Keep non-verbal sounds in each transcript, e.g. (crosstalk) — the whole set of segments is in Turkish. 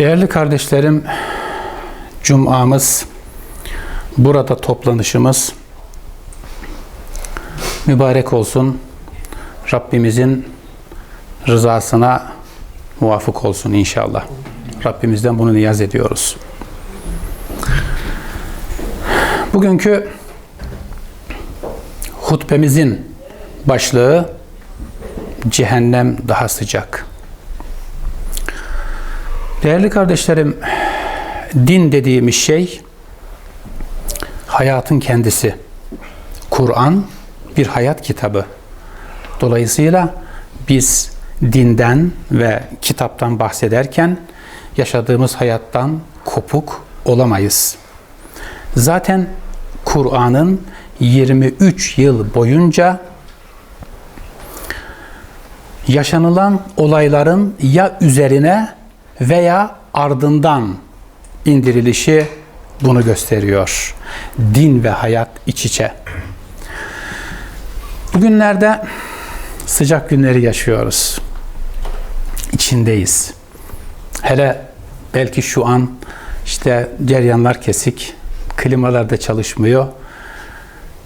Değerli kardeşlerim, Cum'amız, burada toplanışımız mübarek olsun. Rabbimizin rızasına muvafık olsun inşallah. Rabbimizden bunu niyaz ediyoruz. Bugünkü hutbemizin başlığı cehennem daha sıcak. Değerli kardeşlerim, din dediğimiz şey hayatın kendisi. Kur'an bir hayat kitabı. Dolayısıyla biz dinden ve kitaptan bahsederken yaşadığımız hayattan kopuk olamayız. Zaten Kur'an'ın 23 yıl boyunca yaşanılan olayların ya üzerine veya ardından indirilişi bunu gösteriyor. Din ve hayat iç içe. Bugünlerde sıcak günleri yaşıyoruz. İçindeyiz. Hele belki şu an işte ceryanlar kesik, klimalar da çalışmıyor.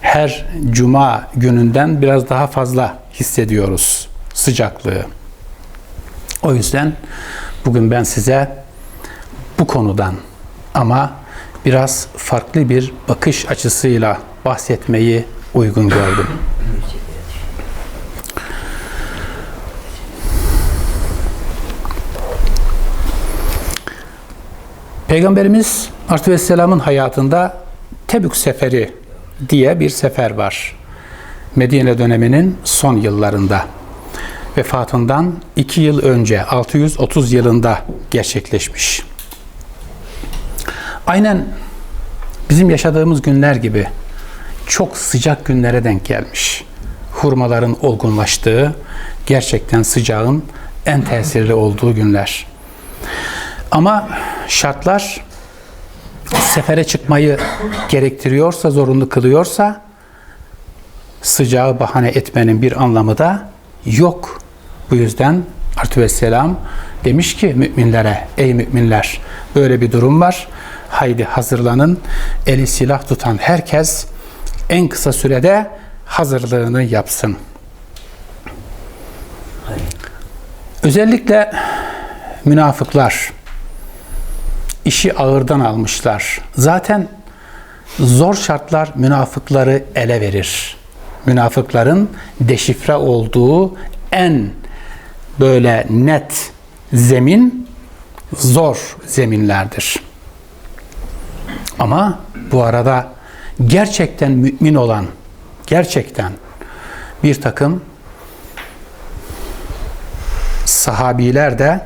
Her cuma gününden biraz daha fazla hissediyoruz sıcaklığı. O yüzden bugün ben size bu konudan ama biraz farklı bir bakış açısıyla bahsetmeyi uygun gördüm. Peygamberimiz Aleyhisselam'ın hayatında Tebük Seferi diye bir sefer var. Medine döneminin son yıllarında. Vefatından 2 yıl önce 630 yılında gerçekleşmiş. Aynen bizim yaşadığımız günler gibi çok sıcak günlere denk gelmiş. Hurmaların olgunlaştığı, gerçekten sıcağın en tesirli olduğu günler. Ama şartlar sefere çıkmayı gerektiriyorsa, zorunlu kılıyorsa sıcağı bahane etmenin bir anlamı da yok. Bu yüzden Aleyhisselam demiş ki müminlere, ey müminler böyle bir durum var. Haydi hazırlanın. Eli silah tutan herkes en kısa sürede hazırlığını yapsın. Özellikle münafıklar işi ağırdan almışlar. Zaten zor şartlar münafıkları ele verir. Münafıkların deşifre olduğu en böyle net zemin zor zeminlerdir. Ama bu arada gerçekten mümin olan, gerçekten bir takım sahabiler de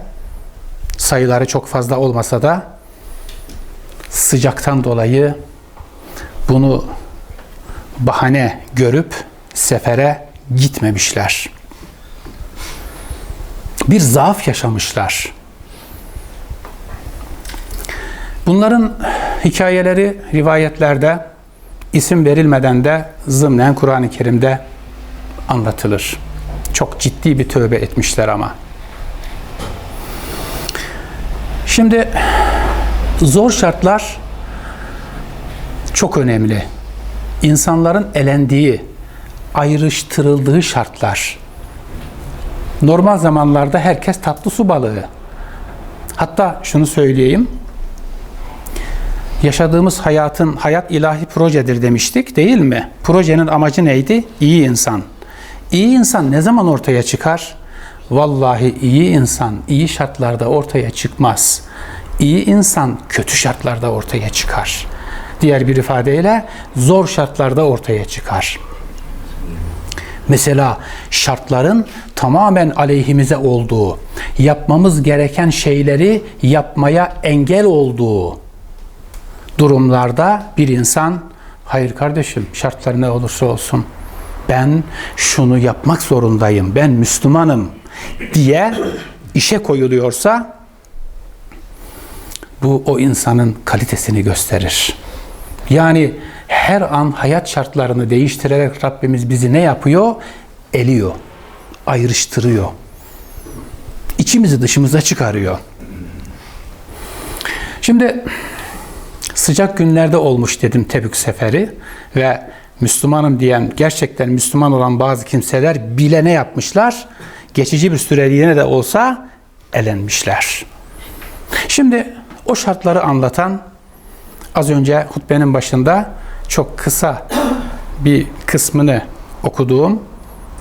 sayıları çok fazla olmasa da sıcaktan dolayı bunu bahane görüp sefere gitmemişler. Bir zaaf yaşamışlar. Bunların hikayeleri rivayetlerde isim verilmeden de zımnen Kur'an-ı Kerim'de anlatılır. Çok ciddi bir tövbe etmişler ama. Şimdi zor şartlar çok önemli. İnsanların elendiği, ayrıştırıldığı şartlar. Normal zamanlarda herkes tatlı su balığı. Hatta şunu söyleyeyim. Yaşadığımız hayatın hayat ilahi projedir demiştik değil mi? Projenin amacı neydi? İyi insan. İyi insan ne zaman ortaya çıkar? Vallahi iyi insan iyi şartlarda ortaya çıkmaz. İyi insan kötü şartlarda ortaya çıkar. Diğer bir ifadeyle zor şartlarda ortaya çıkar. Mesela şartların tamamen aleyhimize olduğu, yapmamız gereken şeyleri yapmaya engel olduğu durumlarda bir insan hayır kardeşim şartlar ne olursa olsun ben şunu yapmak zorundayım, ben Müslümanım diye işe koyuluyorsa bu o insanın kalitesini gösterir. Yani her an hayat şartlarını değiştirerek Rabbimiz bizi ne yapıyor? Eliyor, ayrıştırıyor. İçimizi dışımıza çıkarıyor. Şimdi sıcak günlerde olmuş dedim Tebük seferi ve Müslümanım diyen gerçekten Müslüman olan bazı kimseler bile ne yapmışlar? Geçici bir süreliğine de olsa elenmişler. Şimdi o şartları anlatan az önce hutbenin başında çok kısa bir kısmını okuduğum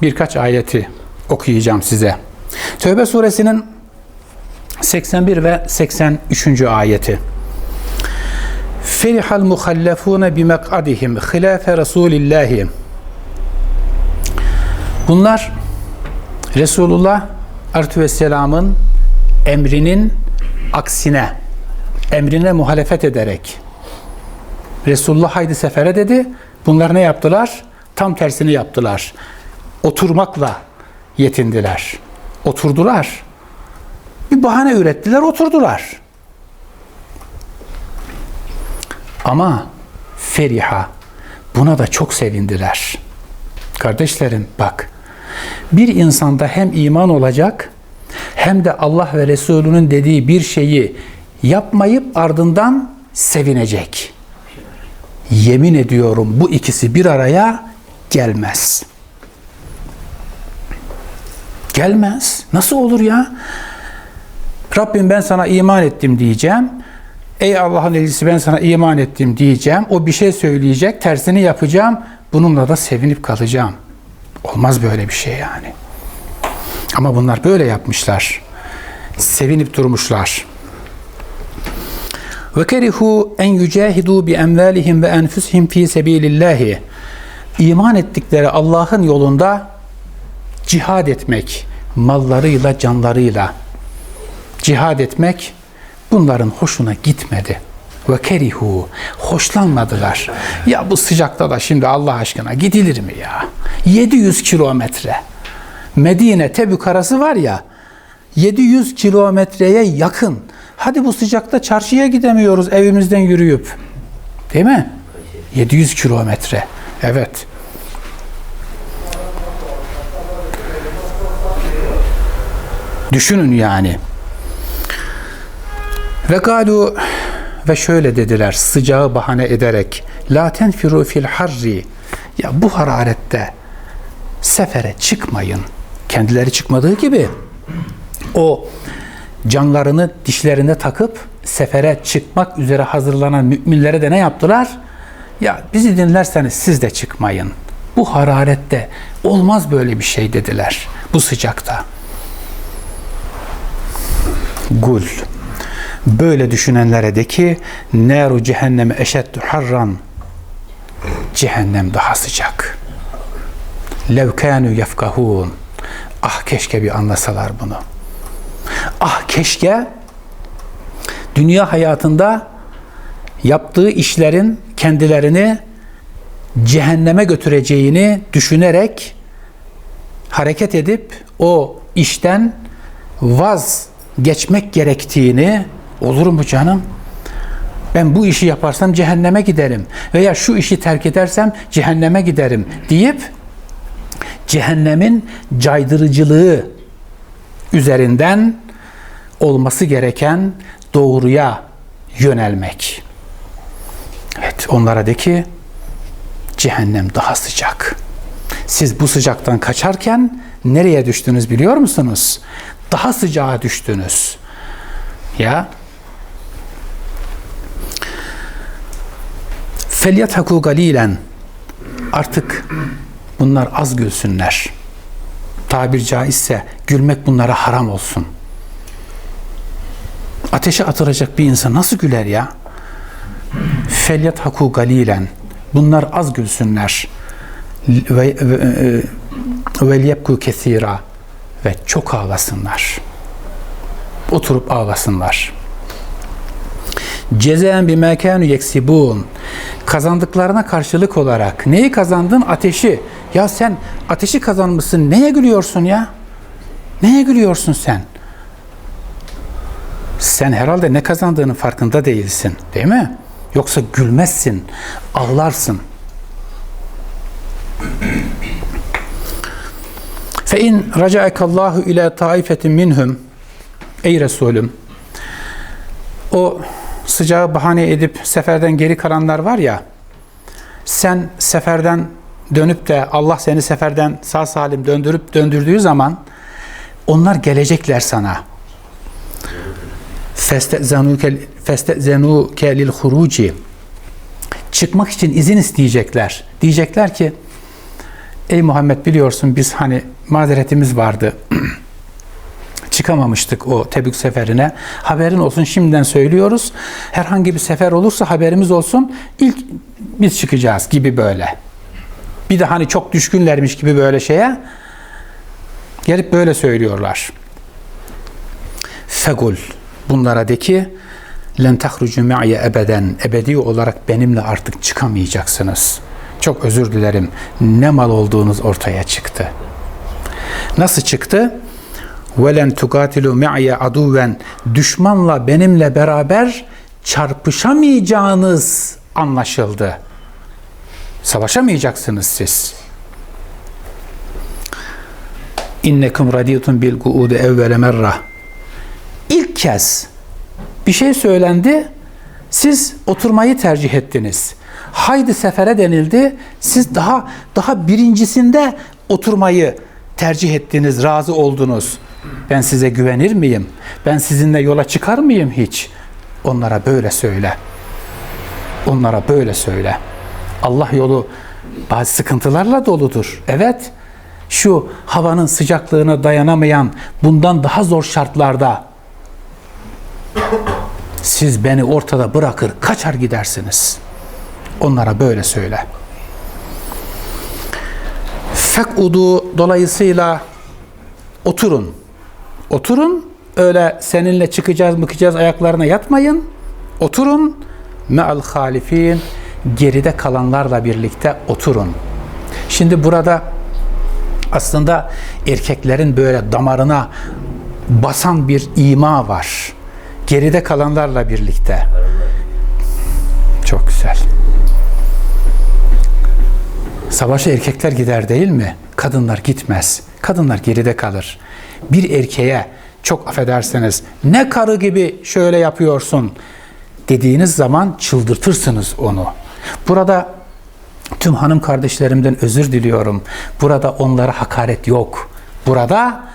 birkaç ayeti okuyacağım size. Tövbe suresinin 81 ve 83. ayeti. Ferihal muhallefune bimek'adihim hilafe Resulillahi. Bunlar Resulullah Aleyhisselam'ın emrinin aksine, emrine muhalefet ederek Resulullah haydi sefere dedi. Bunlar ne yaptılar? Tam tersini yaptılar. Oturmakla yetindiler. Oturdular. Bir bahane ürettiler, oturdular. Ama feriha buna da çok sevindiler. Kardeşlerim bak bir insanda hem iman olacak hem de Allah ve Resulünün dediği bir şeyi yapmayıp ardından sevinecek. Yemin ediyorum bu ikisi bir araya gelmez. Gelmez. Nasıl olur ya? Rabbim ben sana iman ettim diyeceğim. Ey Allah'ın elçisi ben sana iman ettim diyeceğim. O bir şey söyleyecek, tersini yapacağım. Bununla da sevinip kalacağım. Olmaz böyle bir şey yani. Ama bunlar böyle yapmışlar. Sevinip durmuşlar. Ve kerihu en yücahidu bi emvalihim ve enfusihim fi sebilillahi. İman ettikleri Allah'ın yolunda cihad etmek, mallarıyla, canlarıyla cihad etmek bunların hoşuna gitmedi. Ve kerihu hoşlanmadılar. Ya bu sıcakta da şimdi Allah aşkına gidilir mi ya? 700 kilometre. Medine Tebük arası var ya 700 kilometreye yakın. Hadi bu sıcakta çarşıya gidemiyoruz evimizden yürüyüp. Değil mi? 700 kilometre. Evet. Düşünün yani. Ve galu ve şöyle dediler sıcağı bahane ederek la tenfiru fil harri ya bu hararette sefere çıkmayın. Kendileri çıkmadığı gibi o canlarını dişlerine takıp sefere çıkmak üzere hazırlanan müminlere de ne yaptılar? Ya bizi dinlerseniz siz de çıkmayın. Bu hararette olmaz böyle bir şey dediler bu sıcakta. Gul. Böyle düşünenlere de ki neru cehenneme eşeddu harran cehennem daha sıcak. Lev kânû yefkahûn. Ah keşke bir anlasalar bunu. Ah keşke dünya hayatında yaptığı işlerin kendilerini cehenneme götüreceğini düşünerek hareket edip o işten vazgeçmek gerektiğini olur mu canım? Ben bu işi yaparsam cehenneme giderim veya şu işi terk edersem cehenneme giderim deyip cehennemin caydırıcılığı üzerinden olması gereken doğruya yönelmek. Evet onlara de ki cehennem daha sıcak. Siz bu sıcaktan kaçarken nereye düştünüz biliyor musunuz? Daha sıcağa düştünüz. Ya Felyethaku galilen artık bunlar az gülsünler. Tabir caizse gülmek bunlara haram olsun. Ateşe atılacak bir insan nasıl güler ya? Felyethaku galilen bunlar az gülsünler. Ve ve yebku kesira ve çok ağlasınlar. Oturup ağlasınlar. Cezaen bir mekanu yeksibun. Kazandıklarına karşılık olarak neyi kazandın? Ateşi. Ya sen ateşi kazanmışsın. Neye gülüyorsun ya? Neye gülüyorsun sen? Sen herhalde ne kazandığının farkında değilsin. Değil mi? Yoksa gülmezsin, ağlarsın. Fe in racaekallahu ila taifetin minhum Ey Resulüm o sıcağı bahane edip seferden geri kalanlar var ya, sen seferden dönüp de Allah seni seferden sağ salim döndürüp döndürdüğü zaman onlar gelecekler sana. Festezenuke lil huruci çıkmak için izin isteyecekler. Diyecekler ki ey Muhammed biliyorsun biz hani mazeretimiz vardı. (clears throat) Çıkamamıştık o Tebük seferine. Haberin olsun şimdiden söylüyoruz. Herhangi bir sefer olursa haberimiz olsun. İlk biz çıkacağız gibi böyle. Bir de hani çok düşkünlermiş gibi böyle şeye gelip böyle söylüyorlar. Fegul bunlara de ki len tahrucu me'ye ebeden ebedi olarak benimle artık çıkamayacaksınız. Çok özür dilerim. Ne mal olduğunuz ortaya çıktı. Nasıl çıktı? Velen tugatilu me'ye aduven düşmanla benimle beraber çarpışamayacağınız anlaşıldı. Savaşamayacaksınız siz. İnnekum radiyetun bil guudu evvele merra. Kez bir şey söylendi, siz oturmayı tercih ettiniz. Haydi sefere denildi, siz daha daha birincisinde oturmayı tercih ettiniz, razı oldunuz. Ben size güvenir miyim? Ben sizinle yola çıkar mıyım hiç? Onlara böyle söyle. Onlara böyle söyle. Allah yolu bazı sıkıntılarla doludur. Evet. Şu havanın sıcaklığına dayanamayan bundan daha zor şartlarda siz beni ortada bırakır kaçar gidersiniz. Onlara böyle söyle. Fekudu dolayısıyla oturun. Oturun. Öyle seninle çıkacağız mıkacağız ayaklarına yatmayın. Oturun. Me'al halifin geride kalanlarla birlikte oturun. Şimdi burada aslında erkeklerin böyle damarına basan bir ima var. Geride kalanlarla birlikte. Çok güzel. Savaşa erkekler gider değil mi? Kadınlar gitmez. Kadınlar geride kalır. Bir erkeğe çok affederseniz ne karı gibi şöyle yapıyorsun dediğiniz zaman çıldırtırsınız onu. Burada tüm hanım kardeşlerimden özür diliyorum. Burada onlara hakaret yok. Burada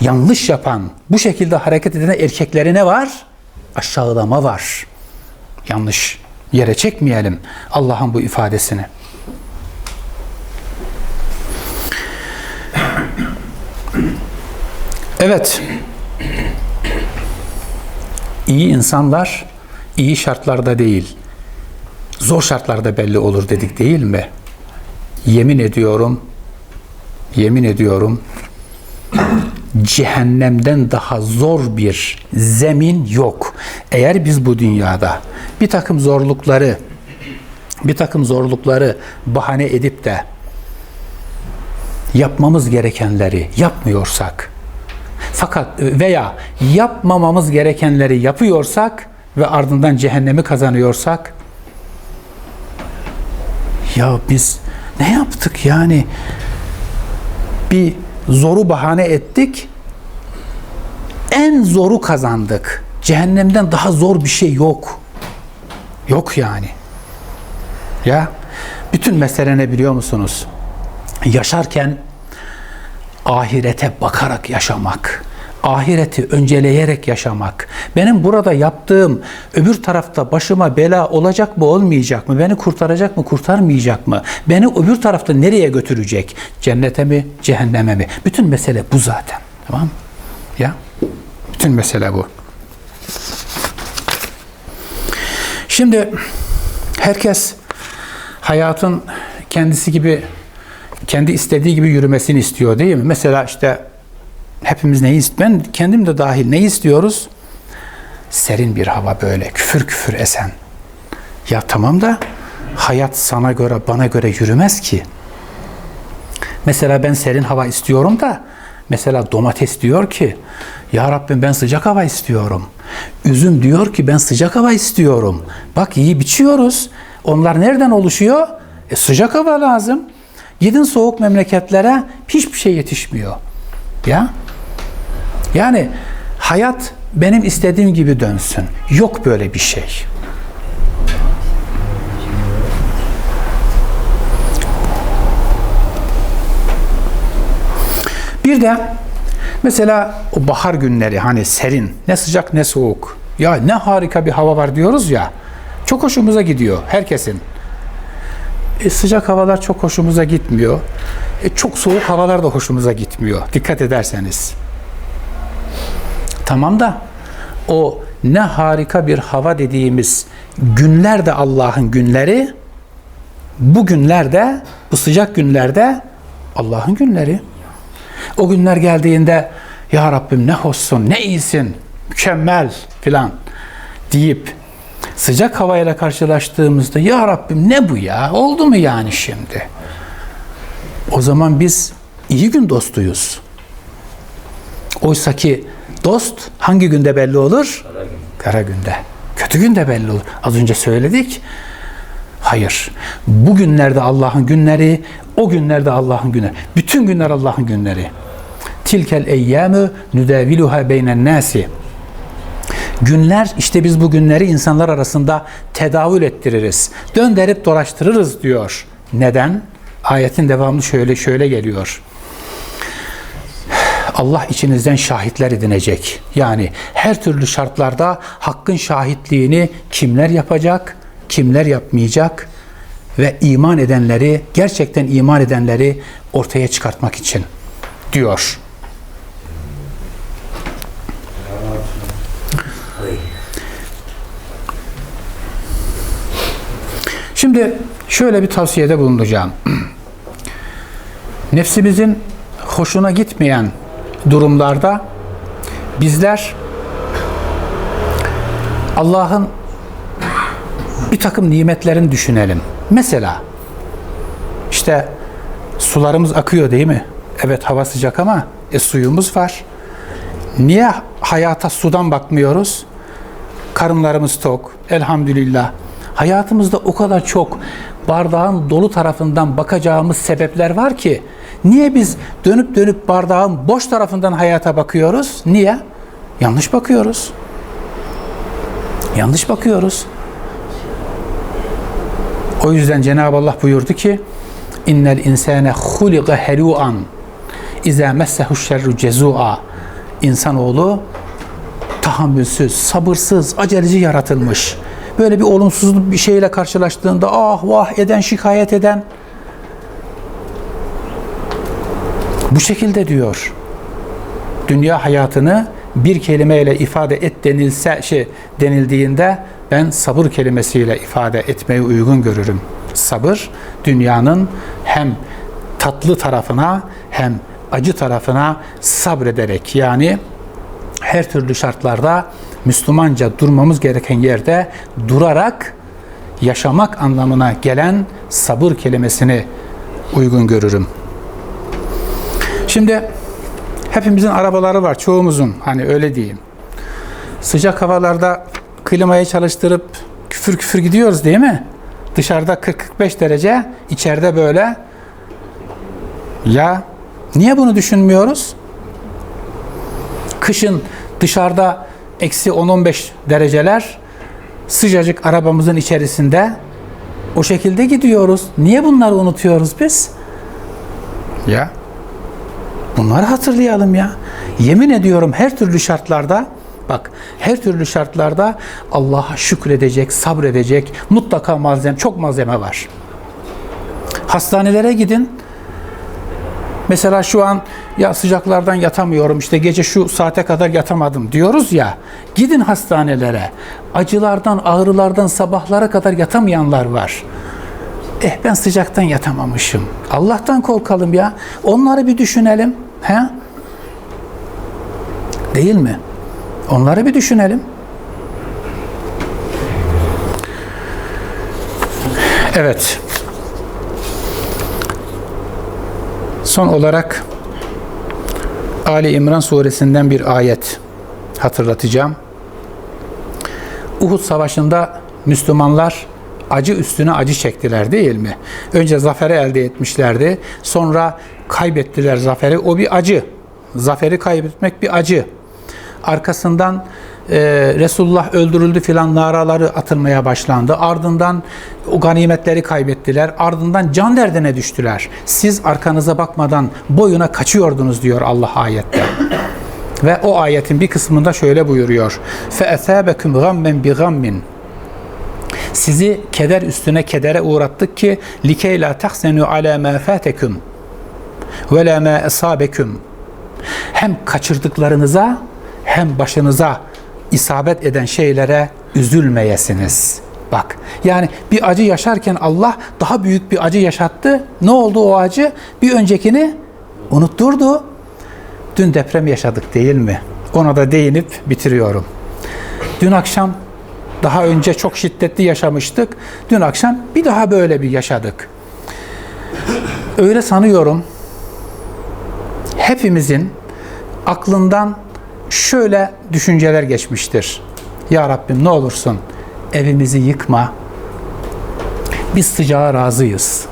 yanlış yapan, bu şekilde hareket eden erkekleri ne var? Aşağılama var. Yanlış yere çekmeyelim Allah'ın bu ifadesini. Evet. İyi insanlar iyi şartlarda değil, zor şartlarda belli olur dedik değil mi? Yemin ediyorum, yemin ediyorum, cehennemden daha zor bir zemin yok. Eğer biz bu dünyada bir takım zorlukları, bir takım zorlukları bahane edip de yapmamız gerekenleri yapmıyorsak, fakat veya yapmamamız gerekenleri yapıyorsak ve ardından cehennemi kazanıyorsak ya biz ne yaptık yani bir zoru bahane ettik. En zoru kazandık. Cehennemden daha zor bir şey yok. Yok yani. Ya bütün mesele ne biliyor musunuz? Yaşarken ahirete bakarak yaşamak ahireti önceleyerek yaşamak. Benim burada yaptığım öbür tarafta başıma bela olacak mı olmayacak mı? Beni kurtaracak mı kurtarmayacak mı? Beni öbür tarafta nereye götürecek? Cennete mi cehenneme mi? Bütün mesele bu zaten. Tamam mı? Ya bütün mesele bu. Şimdi herkes hayatın kendisi gibi kendi istediği gibi yürümesini istiyor değil mi? Mesela işte hepimiz neyi ben kendim de dahil neyi istiyoruz? Serin bir hava böyle küfür küfür esen. Ya tamam da hayat sana göre bana göre yürümez ki. Mesela ben serin hava istiyorum da mesela domates diyor ki ya Rabbim ben sıcak hava istiyorum. Üzüm diyor ki ben sıcak hava istiyorum. Bak iyi biçiyoruz. Onlar nereden oluşuyor? E, sıcak hava lazım. Gidin soğuk memleketlere hiçbir şey yetişmiyor. Ya yani hayat benim istediğim gibi dönsün. Yok böyle bir şey. Bir de mesela o bahar günleri hani serin, ne sıcak ne soğuk. Ya ne harika bir hava var diyoruz ya. Çok hoşumuza gidiyor herkesin. E, sıcak havalar çok hoşumuza gitmiyor. E, çok soğuk havalar da hoşumuza gitmiyor. Dikkat ederseniz. Tamam da o ne harika bir hava dediğimiz günler de Allah'ın günleri. Bu günlerde, bu sıcak günlerde Allah'ın günleri. O günler geldiğinde ya Rabbim ne hoşsun, ne iyisin, mükemmel filan deyip sıcak havayla karşılaştığımızda ya Rabbim ne bu ya? Oldu mu yani şimdi? O zaman biz iyi gün dostuyuz. Oysa ki dost hangi günde belli olur? Kara gün. Kara günde. Kötü günde belli olur. Az önce söyledik. Hayır. Bu günlerde Allah'ın günleri, o günlerde Allah'ın günleri. Bütün günler Allah'ın günleri. Tilkel eyyâmü nüdeviluha beynen nâsi. Günler işte biz bu günleri insanlar arasında tedavül ettiririz. Döndürüp dolaştırırız diyor. Neden? Ayetin devamı şöyle şöyle geliyor. Allah içinizden şahitler edinecek. Yani her türlü şartlarda hakkın şahitliğini kimler yapacak, kimler yapmayacak ve iman edenleri, gerçekten iman edenleri ortaya çıkartmak için diyor. Şimdi şöyle bir tavsiyede bulunacağım. (clears throat) Nefsimizin hoşuna gitmeyen durumlarda bizler Allah'ın bir takım nimetlerini düşünelim. Mesela işte sularımız akıyor değil mi? Evet hava sıcak ama e, suyumuz var. Niye hayata sudan bakmıyoruz? Karınlarımız tok. Elhamdülillah. Hayatımızda o kadar çok bardağın dolu tarafından bakacağımız sebepler var ki niye biz dönüp dönüp bardağın boş tarafından hayata bakıyoruz? Niye? Yanlış bakıyoruz. Yanlış bakıyoruz. O yüzden Cenab-ı Allah buyurdu ki innel insane huliqa heluan İza messehu şerru cezua İnsanoğlu tahammülsüz, sabırsız, aceleci yaratılmış. Böyle bir olumsuzluk bir şeyle karşılaştığında ah vah eden, şikayet eden bu şekilde diyor. Dünya hayatını bir kelimeyle ifade et denilse şey denildiğinde ben sabır kelimesiyle ifade etmeyi uygun görürüm. Sabır dünyanın hem tatlı tarafına hem acı tarafına sabrederek yani her türlü şartlarda Müslümanca durmamız gereken yerde durarak yaşamak anlamına gelen sabır kelimesini uygun görürüm. Şimdi hepimizin arabaları var, çoğumuzun hani öyle diyeyim. Sıcak havalarda klimayı çalıştırıp küfür küfür gidiyoruz değil mi? Dışarıda 40-45 derece, içeride böyle. Ya niye bunu düşünmüyoruz? Kışın dışarıda eksi 10-15 dereceler, sıcacık arabamızın içerisinde o şekilde gidiyoruz. Niye bunları unutuyoruz biz? Ya bunları hatırlayalım ya. Yemin ediyorum her türlü şartlarda bak her türlü şartlarda Allah'a şükredecek, sabredecek mutlaka malzeme, çok malzeme var. Hastanelere gidin. Mesela şu an ya sıcaklardan yatamıyorum işte gece şu saate kadar yatamadım diyoruz ya. Gidin hastanelere. Acılardan, ağrılardan sabahlara kadar yatamayanlar var. Eh ben sıcaktan yatamamışım. Allah'tan korkalım ya. Onları bir düşünelim. He? Değil mi? Onları bir düşünelim. Evet. Son olarak Ali İmran suresinden bir ayet hatırlatacağım. Uhud Savaşı'nda Müslümanlar acı üstüne acı çektiler değil mi? Önce zaferi elde etmişlerdi. Sonra kaybettiler zaferi. O bir acı. Zaferi kaybetmek bir acı. Arkasından e, Resulullah öldürüldü filan naraları atılmaya başlandı. Ardından o ganimetleri kaybettiler. Ardından can derdine düştüler. Siz arkanıza bakmadan boyuna kaçıyordunuz diyor Allah ayette. (clears throat) Ve o ayetin bir kısmında şöyle buyuruyor. فَاَثَابَكُمْ غَمَّنْ بِغَمٍّ Sizi keder üstüne kedere uğrattık ki likey la tahsenu ala ma fatekum ve la ma esabekum. Hem kaçırdıklarınıza hem başınıza isabet eden şeylere üzülmeyesiniz. Bak yani bir acı yaşarken Allah daha büyük bir acı yaşattı. Ne oldu o acı? Bir öncekini unutturdu. Dün deprem yaşadık değil mi? Ona da değinip bitiriyorum. Dün akşam daha önce çok şiddetli yaşamıştık. Dün akşam bir daha böyle bir yaşadık. Öyle sanıyorum hepimizin aklından şöyle düşünceler geçmiştir. Ya Rabbim ne olursun evimizi yıkma. Biz sıcağa razıyız.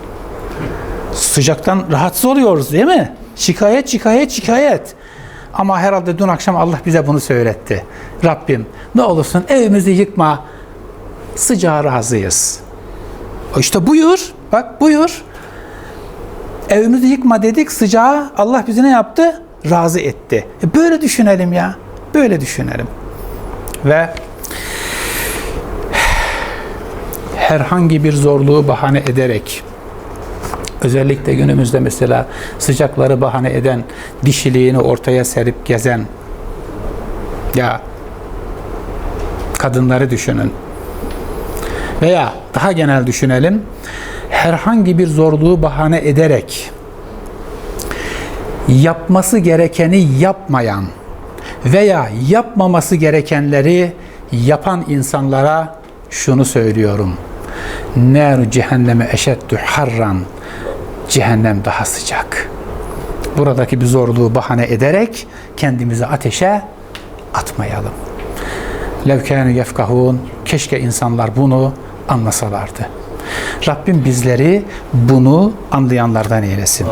Sıcaktan rahatsız oluyoruz değil mi? Şikayet, şikayet, şikayet. Ama herhalde dün akşam Allah bize bunu söyletti. Rabbim ne olursun evimizi yıkma. Sıcağa razıyız. İşte buyur. Bak buyur. Evimizi yıkma dedik sıcağa Allah bizi ne yaptı? Razı etti. E böyle düşünelim ya. Böyle düşünelim. Ve herhangi bir zorluğu bahane ederek özellikle günümüzde mesela sıcakları bahane eden, dişiliğini ortaya serip gezen ya kadınları düşünün. Veya daha genel düşünelim. Herhangi bir zorluğu bahane ederek yapması gerekeni yapmayan veya yapmaması gerekenleri yapan insanlara şunu söylüyorum. Ner cehenneme eşeddü harran. Cehennem daha sıcak. Buradaki bir zorluğu bahane ederek kendimizi ateşe atmayalım. Levkânü yefkahun. Keşke insanlar bunu anlasalardı. Rabbim bizleri bunu anlayanlardan eylesin.